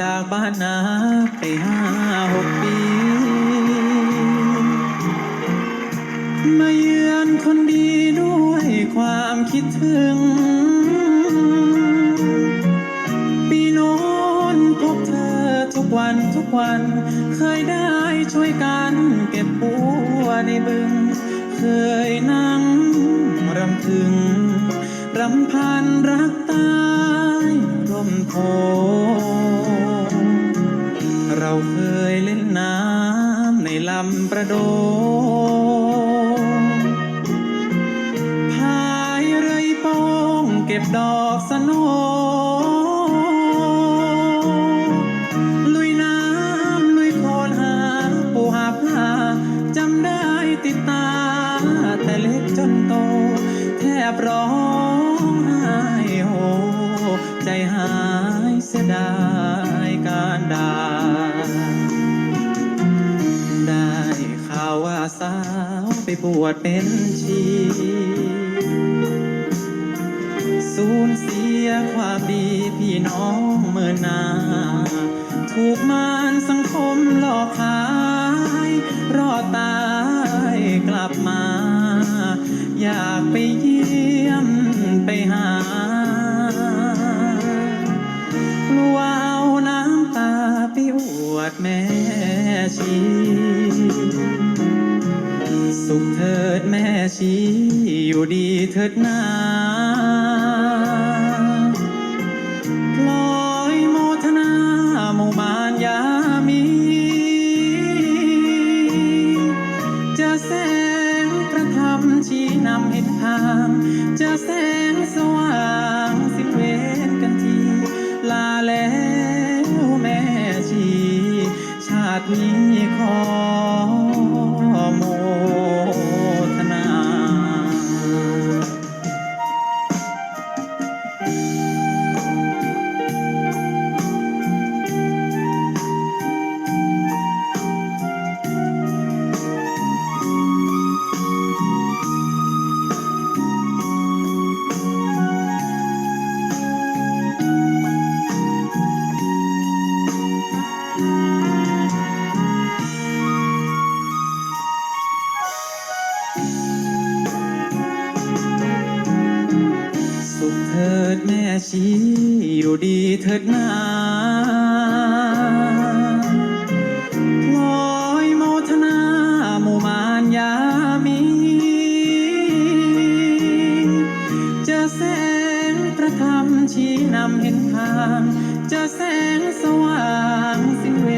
จากบ้านนาไปห้าหกปี วันทุกวัน เคยได้ช่วยกันเก็บบัวในบึง เคยนั่งรำพึง รำพันรักตายร่มโพธิ์เราเคยเล่นน้ำในลำประโดพายเรือโป้งเก็บดอกสโน แต่เล็กจนโต แทบร้องไห้โฮใจหายเสียดายการดาได้ข่าวว่าสาวไปบวชเป็นชีสูญเสียความดีพี่น้องเมื่อนา ถูกมารสังคมหลอกขาย สุขเถิดแม่ชีอยู่ดีเถิดนาพลอยโมทนาหมู่มานยามี จะแสงประธรรมชี้นำเห็นทาง จะแสงสว่าง ชาตินี้ขอ ดแม่ชีอยู่ดีเถิดนาลอยโมทนาหมู่มานยามี เจะแสงประธรรมชี้นำเห็นทาง เจะแสงสว่างสิ้นเว